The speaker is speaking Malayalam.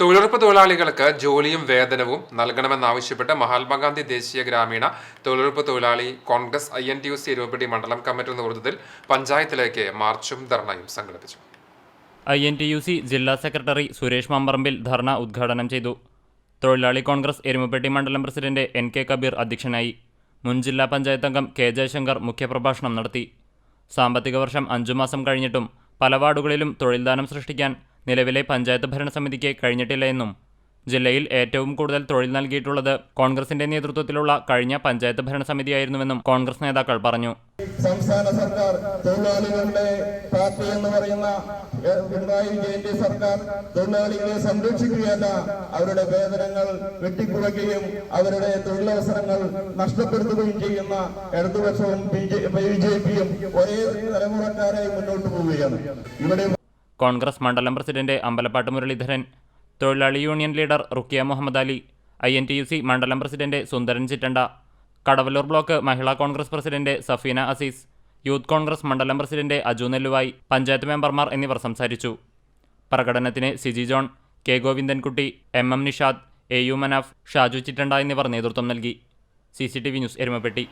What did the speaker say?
തൊഴിലുറപ്പ് തൊഴിലാളികൾക്ക് ജോലിയും വേതനവും നൽകണമെന്നാവശ്യപ്പെട്ട് മഹാത്മാഗാന്ധി ദേശീയ ഗ്രാമീണ തൊഴിലുറപ്പ് തൊഴിലാളി Congress I N T U C Erumapetty മണ്ഡലം കമ്മിറ്റിയുടെ നേതൃത്വത്തിൽ പഞ്ചായത്തിലേക്ക് മാർച്ചും ധർണയും സംഘടിപ്പിച്ചു. I N T U C ജില്ലാ സെക്രട്ടറി സുരേഷ് മമ്പറമ്പിൽ ധർണ ഉദ്ഘാടനം ചെയ്തു. തൊഴിലാളി കോൺഗ്രസ് എരുമപ്പെട്ടി മണ്ഡലം പ്രസിഡന്റ് എൻ കെ കബീർ അധ്യക്ഷനായി. മുൻ ജില്ലാ പഞ്ചായത്ത് അംഗം കെ ജയശങ്കർ മുഖ്യപ്രഭാഷണം നടത്തി. സാമ്പത്തിക വർഷം അഞ്ചു മാസം കഴിഞ്ഞിട്ടും പല വാർഡുകളിലും തൊഴിൽദാനം സൃഷ്ടിക്കാൻ നിലവിലെ പഞ്ചായത്ത് ഭരണസമിതിക്ക് കഴിഞ്ഞിട്ടില്ല എന്നും ജില്ലയിൽ ഏറ്റവും കൂടുതൽ തൊഴിൽ നൽകിയിട്ടുള്ളത് കോൺഗ്രസിന്റെ നേതൃത്വത്തിലുള്ള കഴിഞ്ഞ പഞ്ചായത്ത് ഭരണസമിതിയായിരുന്നുവെന്നും കോൺഗ്രസ് നേതാക്കൾ പറഞ്ഞു. സംസ്ഥാന സർക്കാർ തൊഴിലാളികളുടെ പാർട്ടി എന്ന് പറയുന്ന പിണറായി വിജയന്റെ സർക്കാർ തൊഴിലാളികളെ സംരക്ഷിക്കുകയല്ല അവരുടെ വേതനങ്ങൾ വെട്ടിക്കുറയ്ക്കുകയും അവരുടെ തൊഴിലവസരങ്ങൾ നഷ്ടപ്പെടുത്തുകയും ചെയ്യുന്ന ഇടതുപക്ഷവും ബി ജെ പിയും ഒരേ തലമുറക്കാരായി മുന്നോട്ട് പോവുകയാണ്. ഇവിടെ കോൺഗ്രസ് മണ്ഡലം പ്രസിഡന്റ് അമ്പലപ്പാട്ട് മുരളീധരൻ തൊഴിലാളി union leader Rukhiya Muhammad Ali I N T U C മണ്ഡലം president Sundaran Chittanda Kadavallur block Mahila Congress president Safeena Azeez youth Congress മണ്ഡലം പ്രസിഡന്റ് അജു നെല്ലുവായി പഞ്ചായത്ത് മെമ്പർമാർ എന്നിവർ സംസാരിച്ചു. പ്രകടനത്തിന് Siji John K Govindankutty M M Nishad A U Manaf Shaju Chittanda എന്നിവർ നേതൃത്വം നൽകി. C C T V news Erumapetty.